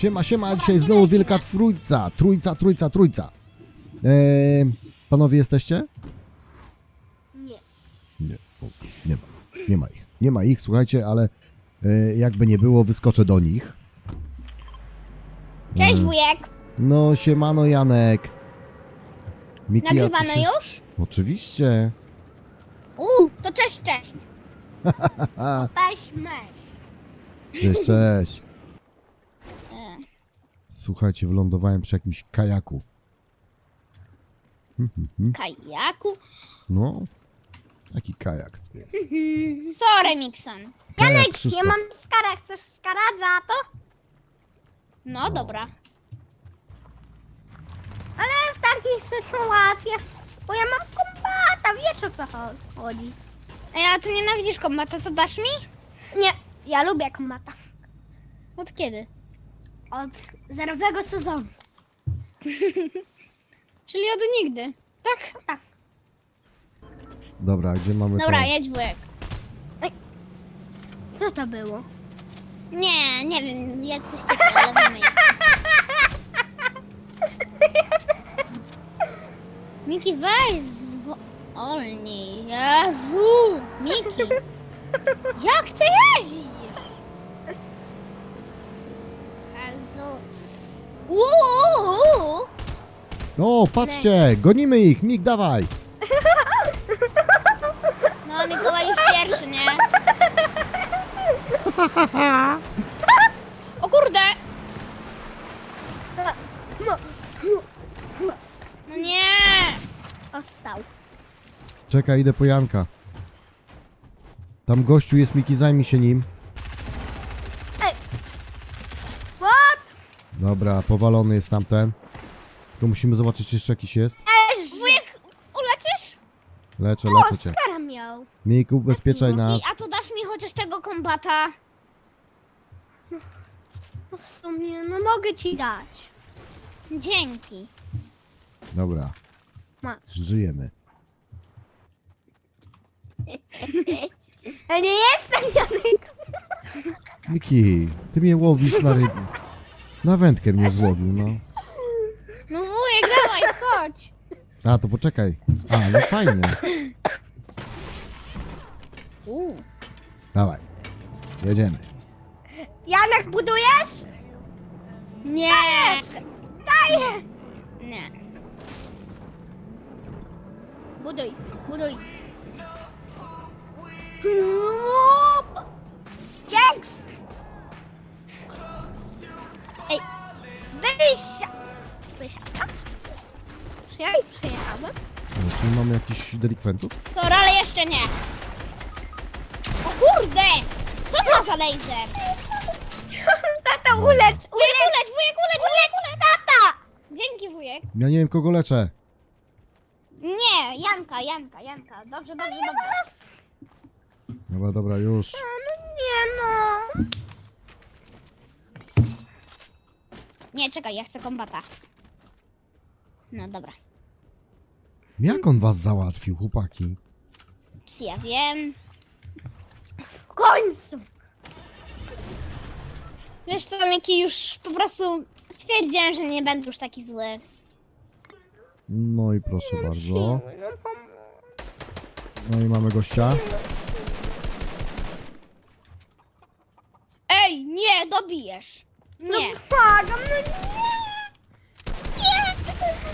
Siema, siema, dzisiaj znowu wielka trójca. Trójca, trójca, trójca. Eee, panowie jesteście? Nie. Nie, o, nie ma. Nie ma ich. Nie ma ich, słuchajcie, ale e, jakby nie było, wyskoczę do nich. Cześć wujek. No, siemano Janek. Miki, a ty Nagrywamy się- już? Oczywiście. Uuu, to cześć, cześć. Cześć, Cześć, cześć. Słuchajcie, wylądowałem przy jakimś kajaku. Kajaku. No, taki kajak jest. Sorry, Mixon. Kajak Krzysztof. Ja mam skara, chcesz skara za to? No dobra. Ale w takich sytuacjach, bo ja mam kombata, wiesz o co cho- chodzi. Ej, a ty nienawidzisz kombata, to dasz mi? Nie, ja lubię kombata. Od kiedy? Od zerowego sezonu. Czyli od nigdy. Tak? Tak. Dobra, gdzie mamy Dobra, to? jedź wujek. Co to było? Nie, nie wiem, ja coś takiego, ale jak. Miki, weź zwolnij. Jezu! Miki! Jak ty jeździsz? Jezu. Uuu! O, patrzcie, gonimy ich, Mik, dawaj. No, Mikołaj już pierwszy, nie? O kurde! No nie! Ostał. Czekaj, idę po Janka. Tam gościu jest, Miki, zajmij się nim. What? Dobra, powalony jest tamten. Tylko musimy zobaczyć, czy jeszcze jakiś jest. Wujek, uleczysz? Leczę, leczę cię. skara miał. Mik, ubezpieczaj nas. I, a to dasz mi chociaż tego kombata? No w sumie, no mogę ci dać. Dzięki. Dobra, Masz. żyjemy. Ja nie jestem Janek. Miki, ty mnie łowisz na ryb... Na wędkę mnie złowił, no. No chodź. A, to poczekaj. A, no fajnie. Uuu. Dawaj. Jedziemy. Janek, budujesz? Nie. Daję. Nie. Buduj, buduj. Dzięks! Ej, Wysia... Wysiadka? Przyjechaj, przyjechałem. O, czyli mamy jakichś delikwentów? sorry, ale jeszcze nie. O kurde! Co to za laser? Tata, ulecz, Wujek, ulecz! ulecz, wujek, ulecz, wujek, ulecz. Tata! Dzięki, wujek. Ja nie wiem, kogo leczę. Nie, Janka, Janka, Janka. Dobrze, dobrze, dobrze. Dobra, dobra, już. No nie no. Nie, czekaj, ja chcę kombata. No dobra. Jak on was załatwił, chłopaki? Ja wiem. W końcu. Wiesz co, Miki, już po prostu stwierdziłem, że nie będę już taki zły. No i proszę bardzo. No, No i mamy gościa. Ej, nie, dobijesz. Nie. Błagam, no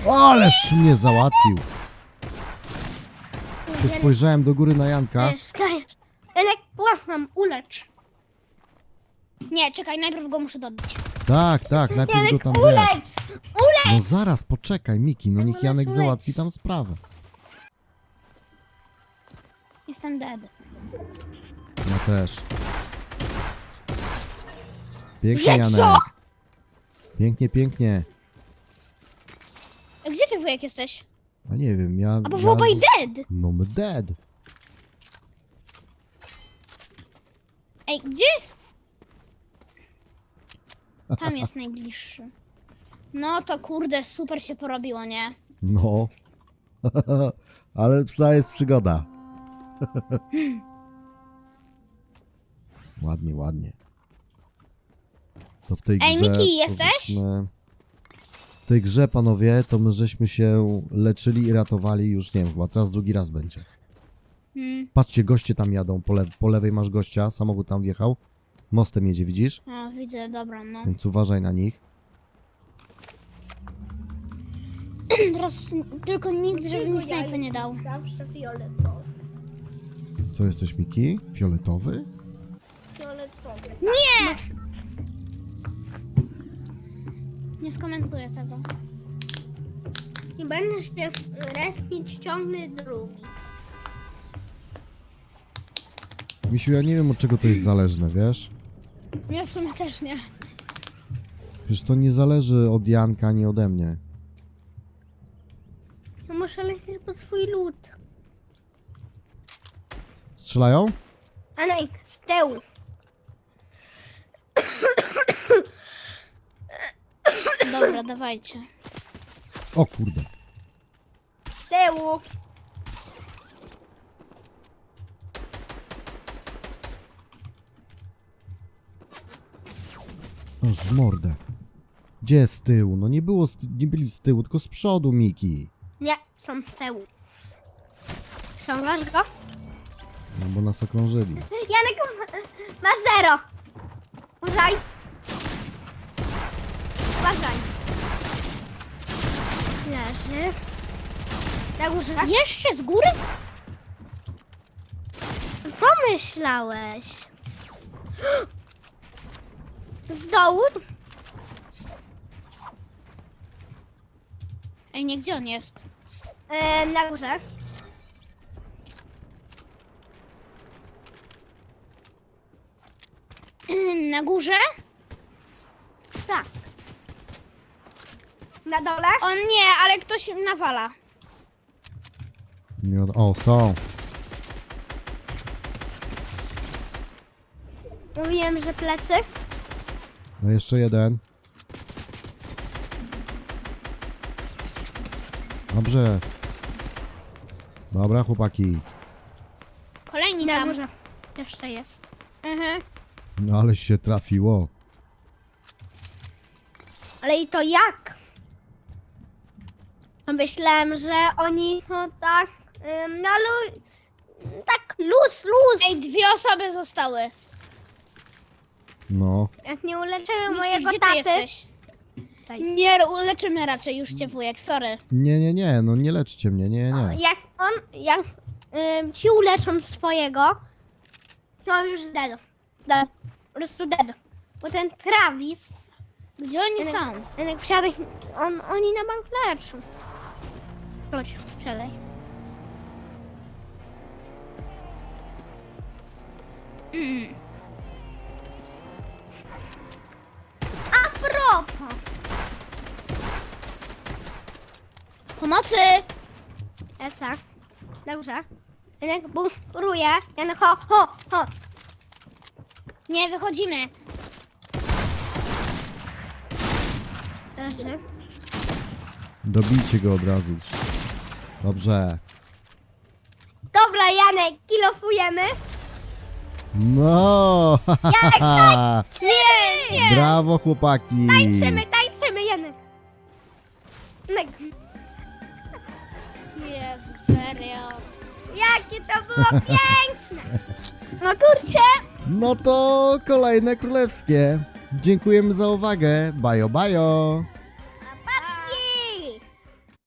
nie. Ależ mnie załatwił. Się spojrzałem do góry na Janka. Dajesz, dajesz. Janek, błagam, ulecz. Nie, czekaj, najpierw go muszę dobić. Tak, tak, najpierw go Janek, tam wiesz. ulecz! Ulecz! No zaraz, poczekaj, Miki, no niech Janek załatwi tam sprawę. Jestem dead. Ja też. Pięknie, Że Janek. co? Pięknie, pięknie. A Gdzie ty, wujek, jesteś? A nie wiem, ja... A bo ja... obaj dead. No my dead. Ej, gdzie jest? Tam jest najbliższy. No to kurde, super się porobiło, nie? No. Ale psa jest przygoda. ładnie, ładnie. To w tej Ej, grze, Miki, jesteś? powiedzmy, tej grze, panowie, to my żeśmy się leczyli i ratowali już, nie wiem, chyba teraz drugi raz będzie. Hmm. Patrzcie, goście tam jadą, po, le po lewej masz gościa, samochód tam wjechał. Mostem jedzie, widzisz? A, widzę, dobra, no. Więc uważaj na nich. Teraz tylko nikt, żeby mi snajpy nie dał. Zawsze fioletowy. Co jesteś, Miki? Fioletowy? Fioletowy. Nie! Nie skomentuję tego. I będę się respić ciągle drugi. Misiu, ja nie wiem od czego to jest zależne, wiesz? Nie, w sumie też nie. Przecież to nie zależy od Janka, ani ode mnie. Ja muszę lecieć po swój lód. Strzelają? Anek, z tyłu. Dobra, dawajcie. O kurde. Z tyłu. Aż w mordę. Gdzie z tyłu? No nie było, z, nie byli z tyłu, tylko z przodu, Miki. Nie, są z tyłu. Ściągasz go? No bo nas okrążyli. Janek ma, ma zero. Uważaj. Uważaj. Leży. Na górze. Jeszcze z góry? Co myślałeś? Z dołu? Ej, nie, gdzie on jest? E, na górze. Na górze? Tak. Na dole? O nie, ale ktoś nawala. Nie od... O, są. Mówiłem, że plecy. No jeszcze jeden. Dobrze. Dobra, chłopaki. Kolejni Na tam. górze. Jeszcze jest. Mhm. No ale się trafiło. Ale i to jak? Myślałem, że oni no tak ym, na lu... tak luz, luz. Ej, dwie osoby zostały. No. Jak nie uleczymy mojego gdzie ty taty. jesteś? Tutaj. Nie, uleczymy raczej już cię wujek, sorry. Nie, nie, nie, no nie leczcie mnie, nie, nie. Jak on, jak ym, ci uleczą swojego, to już dead. dead. Po prostu dead. Bo ten Travis, Gdzie oni są? jak wsiadaj, on, oni na bank leczą. Chodź, wsiadaj. Mm. A propos, Pomocy! Esa, dobrze. Janek bunkruje, Janek ho, ho, ho. Nie, wychodzimy. Leży. Dobijcie go od razu. Dobrze. Dobra, Janek, kilofujemy. No! Nie, nie. Brawo, chłopaki! Tańczymy, tańczymy, Janek. Janek, Jezu, serio. jakie to było piękne. No kurczę! No to kolejne królewskie. Dziękujemy za uwagę. Bajo, bajo!